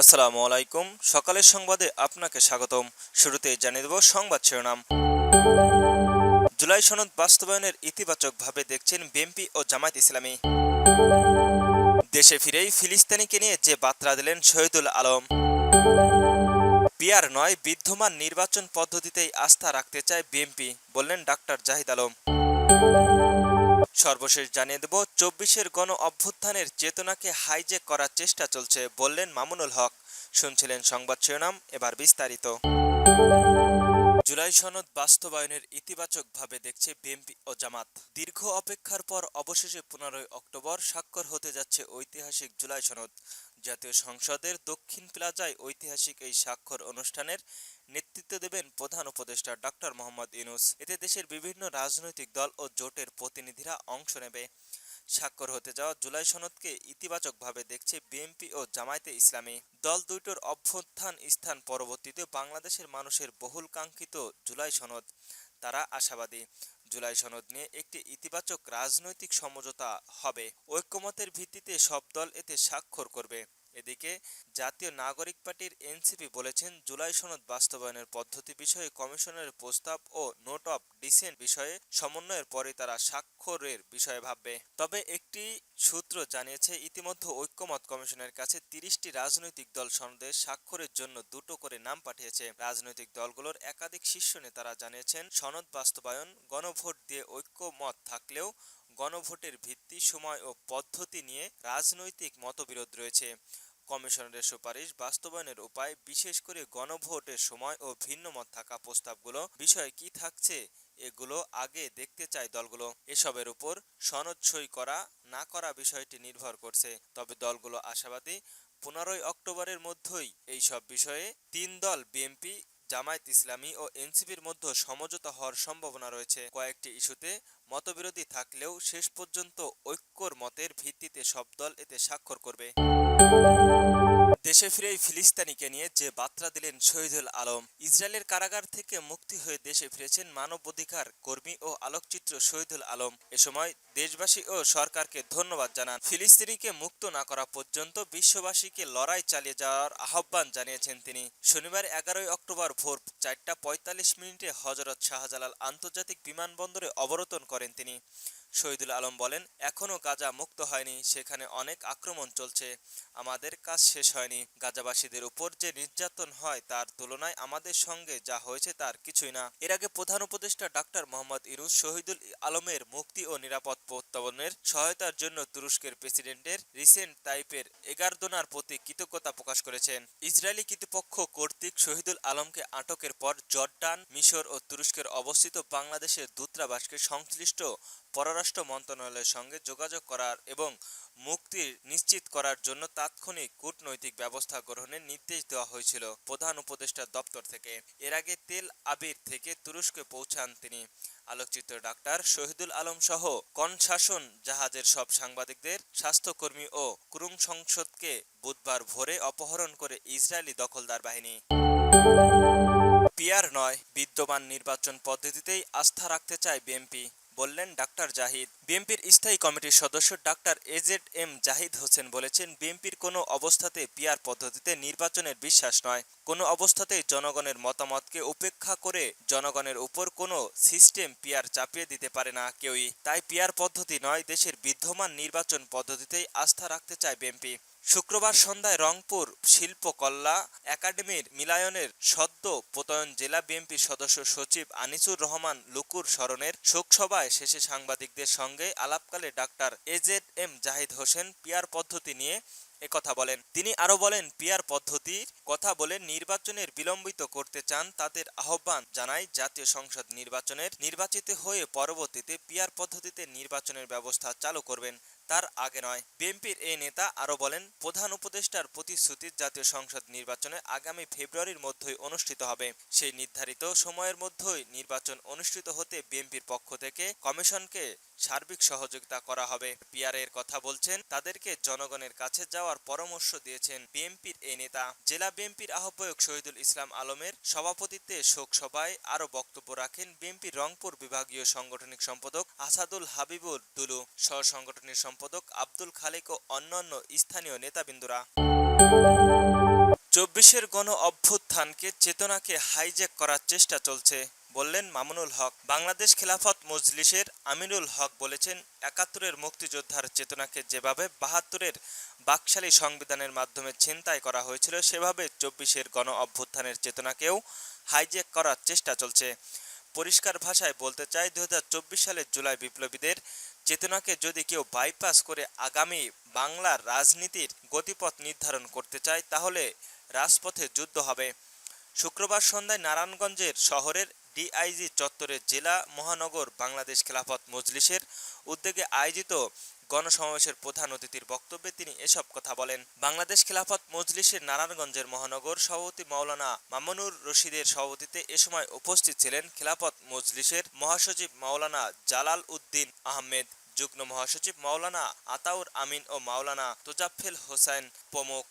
আসসালামু আলাইকুম। সকালের সংবাদে আপনাকে স্বাগতম। শুরুতে জানিয়ে দেব সংবাদ শিরোনাম। জুলাই সনদ বাস্তবায়নের ইতিবাচকভাবে দেখছেন বিএনপি ও জামায়াত ইসলামী। দেশে ফিরেই ফিলিস্তিনিকে নিয়ে যে বার্তা দিলেন শহীদুল আলম। পিয়ার নয়, বিদ্যমান নির্বাচন পদ্ধতিতেই আস্থা রাখতে চায় বিএনপি, বললেন ডাক্তার জাহিদ আলম। সর্বশেষ জানিয়ে দেব, চব্বিশের গণ অভ্যুত্থানের চেতনাকে হাইজেক করার চেষ্টা চলছে বললেন মামুনুল হক। শুনছিলেন সংবাদ শিরোনাম, এবার বিস্তারিত। জুলাই সনদ বাস্তবায়নের ইতিবাচকভাবে দেখছে বিএনপি ও জামাত। দীর্ঘ অপেক্ষার পর অবশেষে পনেরোই অক্টোবর স্বাক্ষর হতে যাচ্ছে ঐতিহাসিক জুলাই সনদ। জাতীয় সংসদের দক্ষিণ প্লাজায় ঐতিহাসিক এই স্বাক্ষর অনুষ্ঠানের নেতৃত্ব দেবেন প্রধান উপদেষ্টা ডক্টর মোহাম্মদ ইউনুস। এতে দেশের বিভিন্ন রাজনৈতিক দল ও জোটের প্রতিনিধিরা অংশ নেবে। স্বাক্ষর হতে যাওয়া জুলাই সনদকে ইতিবাচকভাবে দেখছে বিএনপি ও জামায়াতে ইসলামী। দল দুটোর অভ্যুত্থান স্থান পরবর্তীতে বাংলাদেশের মানুষের বহুল কাঙ্ক্ষিত জুলাই সনদ। তারা আশাবাদী। জুলাই সনদ নিয়ে একটি ইতিবাচক রাজনৈতিক সমঝোতা হবে। ঐক্যমতের ভিত্তিতে সব দল এতে স্বাক্ষর করবে। এদিকে জাতীয় নাগরিক পার্টির এনসিপি বলেছেন, জুলাই সনদ বাস্তবায়নের পদ্ধতি বিষয়ে কমিশনের প্রস্তাব ও নোট অফ ডিসেন্ট বিষয়ে সমন্বয়ের পরে তারা স্বাক্ষরের বিষয়ে ভাববে। তবে একটি সূত্র জানিয়েছে, ইতিমধ্যে ঐক্যমত কমিশনের কাছে তিরিশটি রাজনৈতিক দল সনদে স্বাক্ষরের জন্য দুটো করে নাম পাঠিয়েছে। রাজনৈতিক দলগুলোর একাধিক শীর্ষ নেতারা জানিয়েছেন, সনদ বাস্তবায়ন, গণভোট দিয়ে ঐক্যমত থাকলেও গণভোটের ভিত্তি, সময় ও পদ্ধতি নিয়ে রাজনৈতিক মতবিরোধ রয়েছে। কমিশনের সুপারিশ বাস্তবায়নের উপায়, বিশেষ করে গণভোটের সময় ও ভিন্ন মত থাকা প্রস্তাবগুলো, বিষয়ে কি থাকছে, এগুলো আগে দেখতে চায় দলগুলো। এসবের উপর সনদ সই করা, না করা বিষয়টি নির্ভর করছে। তবে দলগুলো আশাবাদী, পনেরোই অক্টোবরের মধ্যেই এই সব বিষয়ে তিন দল, বিএনপি, জামায়াত ইসলামী ও এনসিপির মধ্যে সমঝোতা হওয়ার সম্ভাবনা রয়েছে। কয়েকটি ইস্যুতে মতবিরোধী থাকলেও শেষ পর্যন্ত ঐক্যর মতের ভিত্তিতে সব দল এতে স্বাক্ষর করবে। দেশে ফিরেই ফিলিস্তিনিকে নিয়ে যে বার্তা দিলেন শহীদুল আলম, ইসরায়েলের কারাগার থেকে মুক্তি হয়ে দেশে ফিরেছেন মানবাধিকার কর্মী ও আলোকচিত্র শহীদুল আলম। এ সময় দেশবাসী ও সরকারকে ধন্যবাদ জানান। ফিলিস্তিনিকে মুক্ত না করা পর্যন্ত বিশ্ববাসীকে লড়াই চালিয়ে যাওয়ার আহ্বান জানিয়েছেন তিনি। শনিবার এগারোই অক্টোবর ভোর চারটা পঁয়তাল্লিশ মিনিটে হজরত শাহজালাল আন্তর্জাতিক বিমানবন্দরে অবরোধন করেন তিনি। শহীদুল আলম বলেন এখনও গাজা মুক্ত হয়নি, সেখানে অনেক আক্রমণ চলছে। আমাদের কাজ শেষ হয়নি। গাজাবাসীদের উপর যে নির্যাতন হয় তার তুলনায় আমাদের সঙ্গে যা হয়েছে তার কিছুই না। এর আগে প্রধান উপদেষ্টা ডাক্তার মোহাম্মদ ইরুজ শহীদুল আলমের মুক্তি ও নিরাপদ প্রত্যাবনের সহায়তার জন্য তুরস্কের প্রেসিডেন্টের রিসেন্ট তাইপের এগারদোনার প্রতি কৃতজ্ঞতা প্রকাশ করেছেন। ইসরায়েলি কর্তৃপক্ষ কর্তৃক শহীদুল আলমকে আটকের পর জর্ডান, মিশর ও তুরস্কের অবস্থিত বাংলাদেশের দূতাবাসকে সংশ্লিষ্ট পররাষ্ট্র মন্ত্রণালয়ের সঙ্গে যোগাযোগ করার এবং মুক্তি নিশ্চিত করার জন্য তাৎক্ষণিক কূটনৈতিক ব্যবস্থা গ্রহণের নির্দেশ দেওয়া হয়েছিল প্রধান উপদেষ্টার দপ্তর থেকে। এর আগে তেল আবির থেকে তুরস্কে পৌঁছান তিনি। আলোকচিত্র ডাক্তার শহীদুল আলম সহ কনশাসন জাহাজের সব সাংবাদিকদের, স্বাস্থ্যকর্মী ও কুরুং সংসদকে বুধবার ভোরে অপহরণ করে ইসরায়েলি দখলদার বাহিনী। পিয়ার নয়, বিদ্যমান নির্বাচন পদ্ধতিতেই আস্থা রাখতে চায় বিএনপি। বললেন ডাক্তার জাহিদ। বিএনপির স্থায়ী কমিটির সদস্য doctor AZ M Zahid Hossain বলেছেন, বিএনপির কোনো অবস্থাতে পিয়ার পদ্ধতিতে নির্বাচনের বিশ্বাস নয়। কোনো অবস্থাতেই জনগণের মতামতকে উপেক্ষা করে জনগণের উপর কোনো সিস্টেম পিয়ার চাপিয়ে দিতে পারে না কেউই। তাই পিয়ার পদ্ধতি নয়, দেশের বিদ্যমান নির্বাচন পদ্ধতিতেই আস্থা রাখতে চায় বিএনপি। শুক্রবার সন্ধ্যায় রংপুর শিল্পকল্লা একাডেমির মিলায়নের সদ্য প্রত্যয়ন জেলা বিএনপির সদস্য সচিব আনিসুর রহমান লুকুর স্মরণের শোকসভায় শেষে সাংবাদিকদের সঙ্গে আলাপকালে doctor AZ M Zahid Hossain PR পদ্ধতি নিয়ে একথা বলেন। তিনি আরও বলেন পিয়ার পদ্ধতির কথা বলে নির্বাচনের বিলম্বিত করতে চান তাদের আহ্বান জানায় জাতীয় সংসদ নির্বাচনের নির্বাচিত হয়ে পরবর্তীতে পিয়ার পদ্ধতিতে নির্বাচনের ব্যবস্থা চালু করবেন। তার আগে নয়। বিএনপির এই নেতা আরও বলেন, প্রধান উপদেষ্টার প্রতিশ্রুতি জাতীয় সংসদ নির্বাচনে আগামী ফেব্রুয়ারির মধ্যেই অনুষ্ঠিত হবে। সেই নির্ধারিত সময়ের মধ্যেই নির্বাচন অনুষ্ঠিত হতে বিএনপির পক্ষ থেকে কমিশনকে সার্বিক সহযোগিতা করা হবে। পিয়ারের কথা বলছেন, তাদেরকে জনগণের কাছে যাওয়ার পরামর্শ দিয়েছেন বিএনপির এই নেতা। জেলা বিএনপির আহ্বায়ক শহীদুল ইসলাম আলমের সভাপতিত্বে শোক সভায় আরও বক্তব্য রাখেন বিএনপির রংপুর বিভাগীয় সাংগঠনিক সম্পাদক আসাদুল হাবিবুল দুলু। সহ সাংগঠনিক সম্পাদক আব্দুল খালেক ও অন্যান্য স্থানীয় নেতাবৃন্দরা। চব্বিশের গণ অভ্যুত্থানকে চেতনাকে হাইজ্যাক করার চেষ্টা চলছে, বললেন মামুনুল হক। বাংলাদেশ খেলাফত মজলিসের আমিনুল হক বলেছেন, একাত্তরের মুক্তিযোদ্ধার চেতনাকে যেভাবে বাহাত্তরের বাকশালী সংবিধানের মাধ্যমে ছিনতাই করা হয়েছিল, সেভাবে চব্বিশের গণ অভ্যুত্থানের চেতনাকেও হাইজ্যাক করার চেষ্টা চলছে। পরিষ্কার ভাষায় বলতে চাই চব্বিশ সালের জুলাই বিপ্লবীদের চেতনাকে যদি কেউ বাইপাস করে আগামী বাংলার রাজনীতির গতিপথ নির্ধারণ করতে চায়, তাহলে রাজপথে যুদ্ধ হবে। শুক্রবার সন্ধ্যায় নারায়ণগঞ্জের শহরের ডিআইজি চত্বরে জেলা মহানগর বাংলাদেশ খেলাফত মজলিসের উদ্যোগে আয়োজিত গণসমাবেশের প্রধান অতিথির বক্তব্যে তিনি এসব কথা বলেন। বাংলাদেশ খেলাফত মজলিসের নারায়ণগঞ্জের মহানগর সভাপতি মাওলানা মামুনুর রশিদের সভাপতিতে এ সময় উপস্থিত ছিলেন খেলাফত মজলিসের মহাসচিব মাওলানা জালাল উদ্দিন আহমেদ, যুগ্ম মহাসচিব মাওলানা আতাউর আমিন ও মাওলানা তোজাফেল হোসেন প্রমুখ।